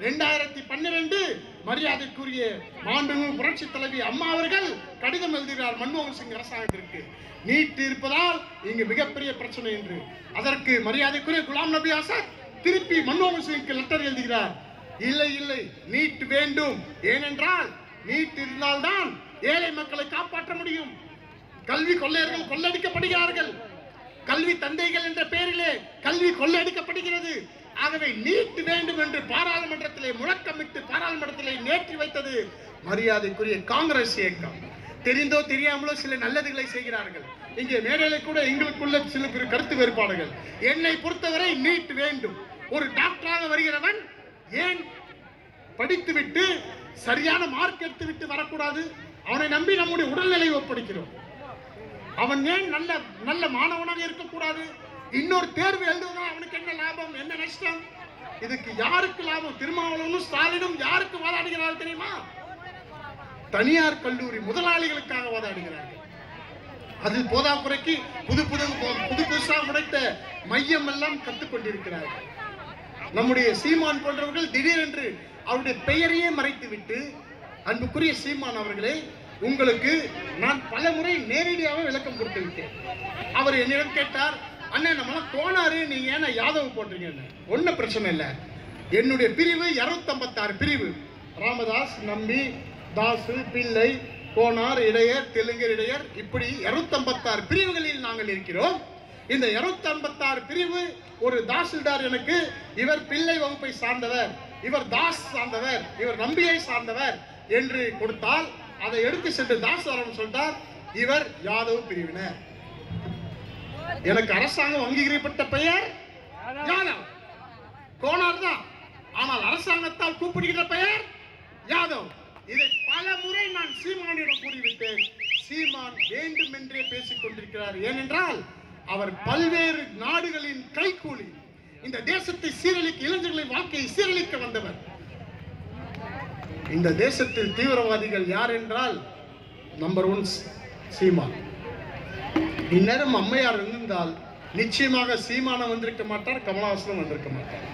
ரெண்டாயிரத்தி பன்னிரெண்டு மரியாதைக்குரிய மாண்புமிகு புரட்சி தலைவி அம்மா அவர்கள் கடிதம் எழுதுகிறார் மன்மோகன் சிங் அரசாங்கத்திற்கு. நீட் இருப்பதால் இங்கு மிகப்பெரிய பிரச்சனை என்று. அதற்கு மரியாதைக்குரிய குலாம் நபி ஆசாத் திருப்பி மன்மோகன் சிங்க்கு லெட்டர் எழுதுகிறார். இல்லை இல்லை நீட் வேண்டும். ஏனென்றால் நீட் இருந்தால்தான் ஏழை மக்களை காப்பாற்ற முடியும். கல்வி கொள்ளையர்கள் கொள்ளடிக்கப்படுகிறார்கள். கல்வி தந்தைகள் என்ற பெயரிலே கல்வி கொள்ளையடிக்கப்படுகிறது. ஆகவே நீட் வேண்டும் என்று பாராளுமன்றத்திலே முழக்கமிட்டு பாராளுமன்றத்திலே நேற்றி வைத்தது மரியாதைக்குரிய காங்கிரஸ் இயக்கம். தெரிந்தோ தெரியாமலோ சில நல்லதுகளை செய்கிறார்கள். இங்கே மேடையில கூட எங்களுக்குள்ள சில பேர் கருத்து வேறுபாடுகள். என்னை பொறுத்தவரை நீட் வேண்டும். ஒரு டாக்டராக வருகிறவன் ஏன் படித்துவிட்டு சரியான மார்க் எடுத்துவிட்டு வரக்கூடாது? அவனை நம்பி நம்முடைய உடல்நிலை ஒப்படைக்கிறோம். அவன் ஏன் நல்ல நல்ல மாணவனாக இருக்கக்கூடாது? இன்னொரு தேர்வு எழுதுவதால் அவனுக்கு என்ன லாபம் என்ன நஷ்டம்? இதுக்கு யாருக்கு லாபம்? திருமாவளவனும் ஸ்டாலினும் யாருக்கு வாதாடுகிறார்கள் தெரியுமா? தனியார் கல்லூரி முதலாளிகளுக்காக வாதாடுகிறார்கள். அது போதாக்குறைக்கு புது புது புது புதுசா முடைத்த மையம் எல்லாம் கற்றுக்கொண்டிருக்கிறார்கள் நம்முடைய சீமான் போன்றவர்கள் திடீரென்று அவருடைய பெயரையே மறைத்துவிட்டு அன்புக்குரிய சீமான் அவர்களே உங்களுக்கு நான் பல முறை நேரடியாக விளக்கம் கொடுத்து விட்டேன். அவர் என்னிடம் கேட்டார் அண்ணன் நம்மளாம் கோனாரு நீங்க ஏன்னா யாதவ் போடுறீங்கன்னு ஒன்றும் பிரச்சனை இல்லை. என்னுடைய பிரிவு இரநூத்தம்பத்தாறு பிரிவு. ராமதாஸ் நம்பி தாசு பிள்ளை கோனார் இடையர் தெலுங்கர் இடையர் இப்படி இரநூத்தம்பத்தாறு பிரிவுகளில் நாங்கள் இருக்கிறோம். இந்த இரநூத்தம்பத்தாறு பிரிவு ஒரு தாசில்தார் எனக்கு இவர் பிள்ளை வகுப்பை சார்ந்தவர் இவர் தாஸ் சார்ந்தவர் இவர் நம்பியை சார்ந்தவர் என்று கொடுத்தால் அதை எடுத்து சென்று தாசாரம் சொல்லிட்டார் இவர் யாதவ் பிரிவினர். எனக்கு அரசாங்கம் அங்கீகரிக்கப்பட்ட பெயர்? யாதவ் கோனார் தான். ஆனால் அரசாங்கத்தால் கூப்பிடுகிற பெயர்? யாதவ் இதை பல முறை நான் சீமானிடம் கூறிவிட்டேன். சீமான் வேண்டுமென்றே பேசிக் கொண்டிருக்கிறார். ஏனென்றால் அவர் பல்வேறு நாடுகளின் கைக்கூலி இந்த தேசத்தை சீரழிக்க இளைஞர்களின் வாழ்க்கையை சீரழிக்க வந்தவர். இந்த தேசத்தில் தீவிரவாதிகள் யார் என்றால் நம்பர் ஒன் சீமான். இந்நேரம் அம்மையார் இருந்திருந்தால் நிச்சயமாக சீமானம் வந்திருக்க மாட்டார் கமலஹாசனும் வந்திருக்க மாட்டார்.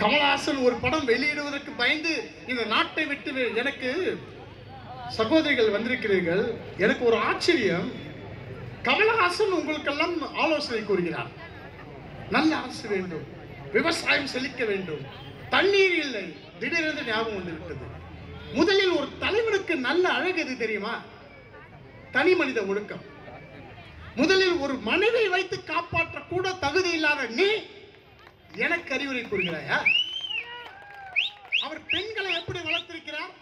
கமலஹாசன் ஒரு படம் வெளியிடுவதற்கு பயந்து இந்த நாட்டை விட்டு எனக்கு சகோதரிகள் வந்திருக்கிறீர்கள் எனக்கு ஒரு ஆச்சரியம். கமலஹாசன் உங்களுக்கெல்லாம் ஆலோசனை கூறுகிறார். நல்ல அரசு வேண்டும் விவசாயம் செழிக்க வேண்டும் தண்ணீர் இல்லை திடீரென்று ஞாபகம் வந்துவிட்டது. முதலில் ஒரு தலைவனுக்கு நல்ல அழகு எது தெரியுமா? தனி மனித ஒழுக்கம். முதலில் ஒரு மனைவி வைத்து காப்பாற்ற கூட தகுதி இல்லாத நீ எனக்கு அறிவுரை கூறுகிறாயா? அவர் பெண்களை எப்படி வளர்த்திருக்கிறார்?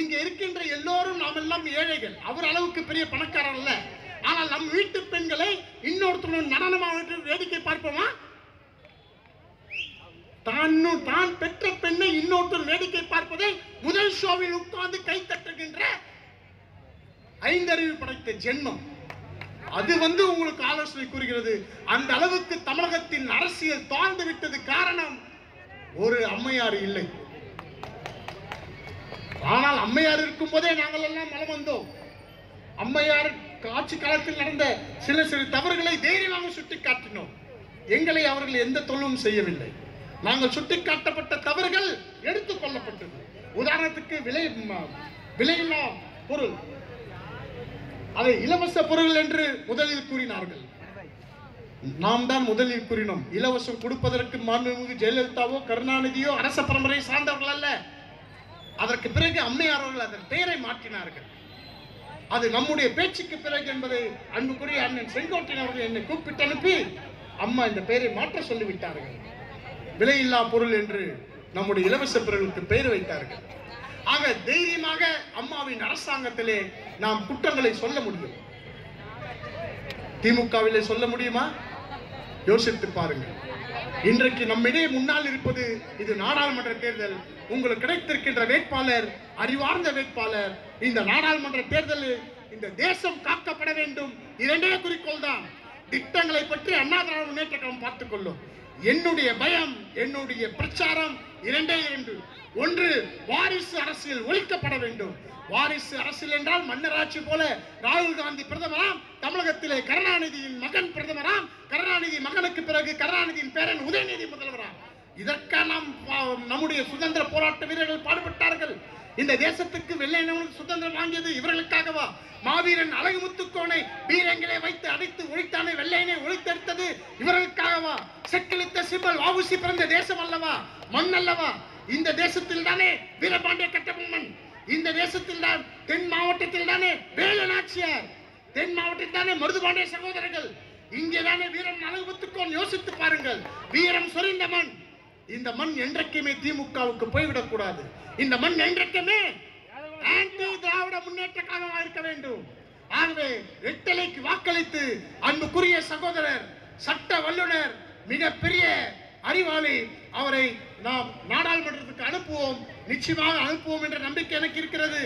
இங்க இருக்கின்ற எல்லோரும் நாம் எல்லாம் ஏழைகள். அவர் அளவுக்கு பெரிய பணக்காரர் அல்ல. ஆனால் நம் வீட்டு பெண்களை இன்னொருத்தருடன் நடனமாக வேடிக்கை பார்ப்போமா? தான் தான் பெற்ற பெண்ணை இன்னொருத்தர் வேடிக்கை பார்ப்பதை முதல் ஷோவில் உட்கார்ந்து கை தட்டுகின்ற ஐந்தறிவு படைத்த ஜென்மம். அது வந்து உங்களுக்கு ஆலோசனை கூறுகிறது. அந்த அளவுக்கு தமிழகத்தின் அரசியல் தாழ்ந்து விட்டது காரணம் ஒரு அம்மையார் இல்லை. ஆனால் அம்மையார் இருக்கும் போதே நாங்கள் எல்லாம் மலம் வந்தோம். அம்மையார் ஆட்சி காலத்தில் நடந்த சில சில தவறுகளை தைரியமாக சுட்டி காட்டினோம் எங்களை அவர்கள் எந்த தொல்லும் செய்யவில்லை. நாங்கள் சுட்டிக்காட்டப்பட்ட தவறுகள் எடுத்துக் கொள்ளப்பட்டது. உதாரணத்துக்கு விலை விலையில்லா பொருள். அதை இலவச பொருள் என்று முதலில் கூறினார்கள். நாம் தான் முதலில் கூறினோம். இலவசம் கொடுப்பதற்கு மாண்புமிகு ஜெயலலிதாவோ கருணாநிதியோ அரச பரம்பரை சார்ந்தவர்கள் அல்ல. அதற்கு பிறகு அம்மையார் அவர்கள் அதன் பெயரை மாற்றினார்கள். அது நம்முடைய பேச்சுக்கு பிறகு என்பதை அன்புக்குரிய அண்ணன் செங்கோட்டையன் அவர்கள் என்னை கூப்பிட்டு அனுப்பி அம்மா இந்த பெயரை மாற்ற சொல்லிவிட்டார்கள். விலையில்லா பொருள் என்று நம்முடைய இலவச பொருளுக்கு பெயர் வைத்தார்கள். ஆக தைரியமாக அம்மாவின் அரசாங்கத்திலே நாம் குற்றங்களை சொல்ல முடியும். திமுகவிலே சொல்ல முடியுமா? யோசித்து பாருங்கள். இன்றைக்கு நம்மிடையே முன்னால் இருப்பது இது நாடாளுமன்ற தேர்தல். உங்களுக்கு கிடைத்திருக்கின்ற வேட்பாளர் அறிவார்ந்த வேட்பாளர் இந்த நாடாளுமன்ற தேர்தலில் இந்த தேசம் காக்கப்பட வேண்டும். இரண்டே குறிக்கோள் தான். திட்டங்களை பற்றி அண்ணா திராவிட முன்னேற்ற கழகம் பார்த்துக் கொள்ளும். என்னுடைய பயம் என்னுடைய பிரச்சாரம் இரண்டே இரண்டு. ஒன்று வாரிசு அரசியல் ஒழிக்கப்பட வேண்டும். வாரிசு அரசியல் என்றால் மன்னராட்சி போல ராகுல் காந்தி பிரதமராம் தமிழகத்திலே கருணாநிதியின் மகன் பிரதமராம் கருணாநிதி மகனுக்கு பிறகு கருணாநிதியின் பேரன் உதயநிதி முதல்வராம். இதற்காக நாம் நம்முடைய சுதந்திர போராட்ட வீரர்கள் பாடுபட்டார்கள். இந்த தேசத்துக்கு வெள்ளை சுதந்திரம் வாங்கியது இவர்களுக்காகவா? மாவீரன் அழகு முத்துக்கோனை வீரங்களை வைத்து அடைத்து ஒழித்த செக்கிழித்த வாவுசி பிறந்த தேசம் அல்லவா? மண் அல்லவா? இந்த தேசத்தில் தானே வீரபாண்டிய கட்டபொம்மன். இந்த தேசத்தில் தான் தென் மாவட்டத்தில் தானே வேலநாச்சியார். தென் மாவட்டத்தில் தானே மருதுபாண்டிய சகோதரர்கள். இங்கே தானே வீரம் அழகுத்துக்கோன் யோசித்து பாருங்கள். வீரம் சொரிந்த மண். இந்த மண் என்றைக்குமே திமுகவுக்கு போய்விடக் கூடாது. இந்த மண் என்றைக்குமே ஆன்டி திராவிட முன்னேற்ற கழகமாக இருக்க வேண்டும். ஆகவே ரெட்டலைக்கு வாக்களித்து அன்புக்குரிய சகோதரர் சட்ட வல்லுனர் மிகப்பெரிய அறிவாளி அவரை நாம் நாடாளுமன்றத்துக்கு அனுப்புவோம் நிச்சயமாக அனுப்புவோம் என்ற நம்பிக்கை எனக்கு இருக்கிறது.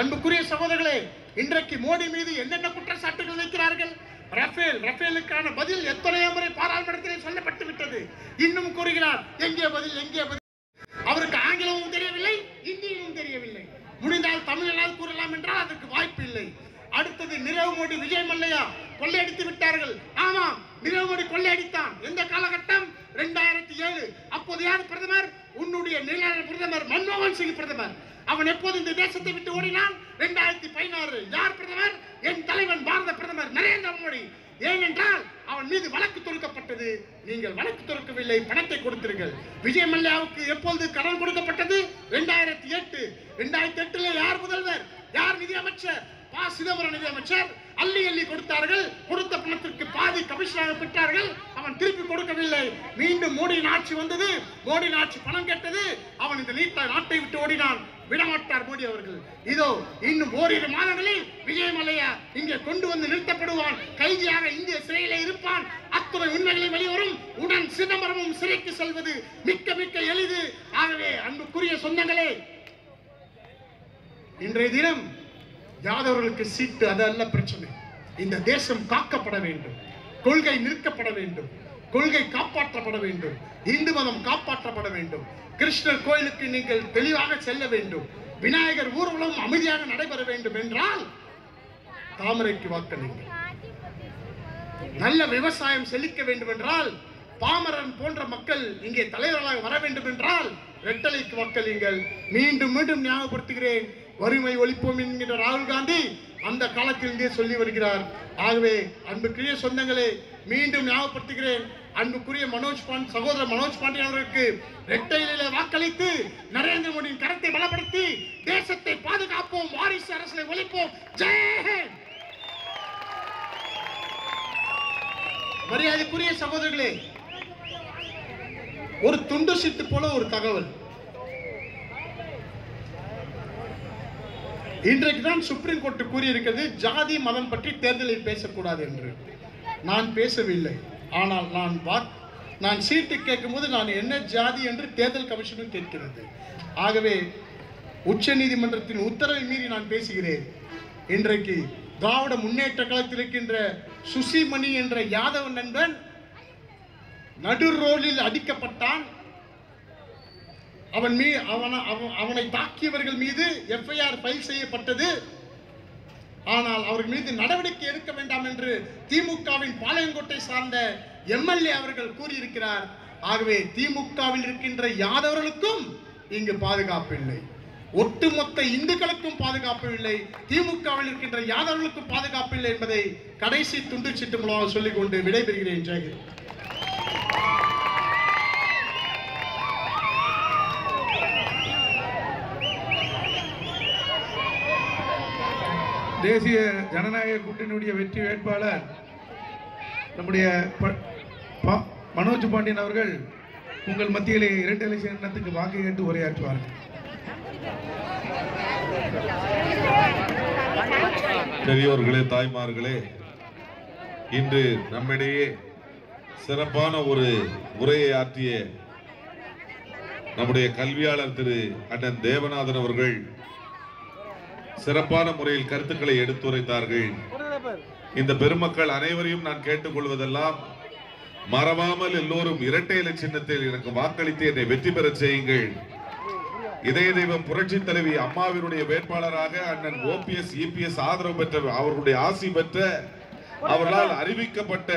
அன்புக்குரிய சகோதரர்களே இன்றைக்கு மோடி மீது என்னென்ன குற்றச்சாட்டுகள் வைக்கிறார்கள்? ரஃபேல் ரஃபேலுக்கான பதில் எத்தனையோ முறை பாராளுமன்றத்திலே சொல்லப்பட்டு விட்டது. இன்னும் கூறுகிறார் எங்கே பதில் எங்கே பதில்? அவருக்கு ஆங்கிலமும் தெரியவில்லை இந்தியும் தெரியவில்லை. முடிந்தால் தமிழால் கூறலாம் என்றால் அதற்கு வாய்ப்பு இல்லை. அடுத்தது நிரவ் மோடி விஜய் மல்லையா கொள்ளையடித்து விட்டார்கள். ஆமாம் நிரவ் மோடி கொள்ளையடித்தான் எந்த காலகட்டம் ரெண்டாயிரத்தி ஏழு அப்போது யார் பிரதமர் உன்னுடைய நில பிரதமர் மன்மோகன் சிங் பிரதமர். அவன் எப்போது இந்த தேசத்தை விட்டு ஓடினான்? இரண்டாயிரத்தி பதினாறு. யார் பிரதமர்? என் தலைவன் பாரத பிரதமர் நரேந்திர மோடி. ஏனென்றால் அவன் மீது வழக்கு தொடுக்கப்பட்டது. நீங்கள் வழக்கு தொடுக்கவில்லை பணத்தை கொடுத்தீர்கள் விஜய் மல்லையாவுக்கு எப்பொழுது கடன் கொடுக்கப்பட்டது? ரெண்டாயிரத்தி எட்டு. ரெண்டாயிரத்தி எட்டுல யார் முதல்வர்? யார் நிதியமைச்சர்? பா. சிதம்பரம் நிதியமைச்சர். அள்ளி அள்ளி கொடுத்தார்கள். கொடுத்த பணத்திற்கு பாதி கமிஷனாக பெற்றார்கள். திருப்பி கொடுக்கவில்லை. மீண்டும் மோடியின் ஆட்சி வந்தது. மோடியின் ஆட்சி பணம் கேட்டது. அவன் இந்த நீட்டை நாட்டை விட்டு ஓடினான். விடமாட்டார் மோடி அவர்கள். இதோ இன்னும் ஓரிரு மாதங்களில் விஜய் இங்கே கொண்டு வந்து நிறுத்தப்படுவான். கைதியாக இந்திய சிறையிலே இருப்பான். அத்துறை உண்மைகளை வெளிவரும். உடன் சிதம்பரமும் சிறைக்கு செல்வது மிக்க மிக்க எளிது. ஆகவே அன்புக்குரிய சொந்தங்களே இன்றைய தினம் யாதவர்களுக்கு சீட்டு அது அல்ல பிரச்சனை. இந்த தேசம் காக்கப்பட வேண்டும். கொள்கை நிற்கப்பட வேண்டும். கொள்கை காப்பாற்றப்பட வேண்டும். இந்து மதம் காப்பாற்றப்பட வேண்டும். கிருஷ்ணர் கோயிலுக்கு நீங்கள் தெளிவாக செல்ல வேண்டும். விநாயகர் ஊர்வலம் அமைதியாக நடைபெற வேண்டும் என்றால் தாமரைக்கு வாக்களிங்கள் நல்ல விவசாயம் செழிக்க வேண்டும் என்றால் பாமரன் போன்ற மக்கள் இங்கே தலைவர்களாக வர வேண்டும் என்றால் ரெட்டலைக்கு வாக்களிங்கள் மீண்டும் மீண்டும் ஞாபகப்படுத்துகிறேன். வறுமை ஒழிப்போம் என்கிற ராகுல் காந்தி அந்த காலத்திலிருந்தே சொல்லி வருகிறார். ஆகவே அன்புக்குரிய சொந்தங்களே மீண்டும் ஞாபகப்படுத்துகிறேன். அன்புக்குரிய மனோஜ் பாண்ட் சகோதரர் மனோஜ் பாண்டியன் அவர்களுக்கு ரெட்டையில வாக்களித்து நரேந்திர மோடியின் கரத்தை பலப்படுத்தி தேசத்தை பாதுகாப்போம் வாரிசு அரசை ஒழிப்போம். மரியாதைக்குரிய சகோதரர்களே ஒரு துண்டு சித்து போல ஒரு தகவல். இன்றைக்கு தான் சுப்ரீம் கோர்ட் கூறியிருக்கிறது ஜாதி மதம் பற்றி தேர்தலில் பேசக்கூடாது என்று. நான் பேசவில்லை. ஆனால் நான் வாக் நான் சீட்டு கேட்கும்போது நான் என்ன ஜாதி என்று தேர்தல் கமிஷனும் கேட்கிறது. ஆகவே உச்ச நீதிமன்றத்தின் உத்தரவை மீறி நான் பேசுகிறேன். இன்றைக்கு திராவிட முன்னேற்ற களத்தில் இருக்கின்ற சுசிமணி என்ற யாதவ நண்பன் நடு ரோலில் அடிக்கப்பட்டான். அவன் மீ அவனை அவனை தாக்கியவர்கள் மீது எஃப்ஐஆர் ஃபைல் செய்யப்பட்டது. அவர் அவர்கள் மீது நடவடிக்கை எடுக்க வேண்டாம் என்று திமுகவின் பாளையங்கோட்டை சார்ந்த எம்எல்ஏ அவர்கள் கூறியிருக்கிறார். ஆகவே திமுகவில் இருக்கின்ற யாதவர்களுக்கும் இங்கு பாதுகாப்பு இல்லை. ஒட்டுமொத்த இந்துக்களுக்கும் பாதுகாப்பு இல்லை. திமுகவில் இருக்கின்ற யாதவர்களுக்கும் பாதுகாப்பு இல்லை என்பதை கடைசி துண்டு சீட்டு மூலமாக சொல்லிக் கொண்டு விடைபெறுகிறேன். ஜெயகிரி தேசிய ஜனநாயக கூட்டணியுடைய வெற்றி வேட்பாளர் நம்முடைய ப- மனோஜ் பாண்டியன் அவர்கள் உங்கள் மத்தியிலே இரட்டை சின்னத்துக்கு வாக்கு கேட்டு உரையாற்றுவார்கள். பெரியோர்களே தாய்மார்களே இன்று நம்மிடையே சிறப்பான ஒரு உரையை ஆற்றிய நம்முடைய கல்வியாளர் திரு அண்ணன் தேவநாதன் அவர்கள் சிறப்பான முறையில் கருத்துக்களை எடுத்துரைத்தார்கள். இந்த பெருமக்கள் அனைவரையும் நான் கேட்டுக்கொள்வதெல்லாம் மறவாமல் எல்லோரும் இரட்டை இலை சின்னத்தில் எனக்கு வாக்களித்து என்னை வெற்றி பெற செய்யுங்கள். இதய தெய்வம் புரட்சி தலைவி அம்மாவினுடைய வேட்பாளராக அண்ணன் ஓபிஎஸ் இபிஎஸ் ஆதரவு பெற்ற அவர்களுடைய ஆசி பெற்ற அவர்களால் அறிவிக்கப்பட்ட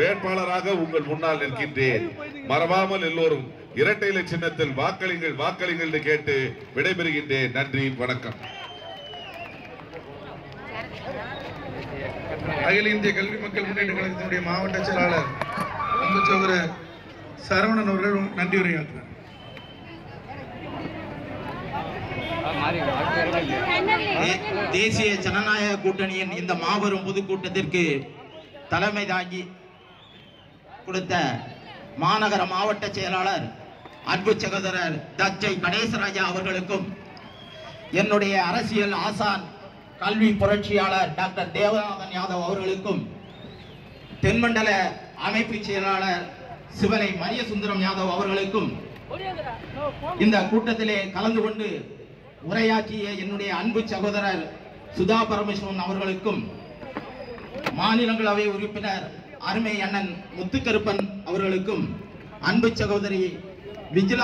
வேட்பாளராக உங்கள் முன்னால் நிற்கின்றேன். மறவாமல் எல்லோரும் இரட்டை இலை சின்னத்தில் வாக்களிங்கள் வாக்களிங்கள் என்று கேட்டு விடைபெறுகின்றேன். நன்றி வணக்கம். அகில இந்திய கல்வி மக்கள் முன்னேற்ற கழகத்தினுடைய மாவட்ட செயலாளர் அன்பு சோதரர் சரவணன் அவர்கள் நன்றி உரையாற்றுவார் தேசிய ஜனநாயக கூட்டணியின் இந்த மாபெரும் பொதுக்கூட்டத்திற்கு தலைமை தாங்கி கொடுத்த மாநகர மாவட்ட செயலாளர் அன்பு சகோதரர் தச்சை கணேசராஜா அவர்களுக்கும் என்னுடைய அரசியல் ஆசான் கல்வி புரட்சியாளர் டாக்டர் தேவநாதன் யாதவ் அவர்களுக்கும் தென்மண்டல அமைப்பு செயலாளர் சிவனை மரியசுந்தரம் யாதவ் அவர்களுக்கும் இந்த கூட்டத்திலே கலந்து கொண்டு உரையாற்றிய என்னுடைய அன்பு சகோதரர் சுதா பரமேஸ்வரன் அவர்களுக்கும் மாநிலங்களவை உறுப்பினர் அருமை அண்ணன் முத்துக்கருப்பன் அவர்களுக்கும் அன்பு சகோதரி விஜிலா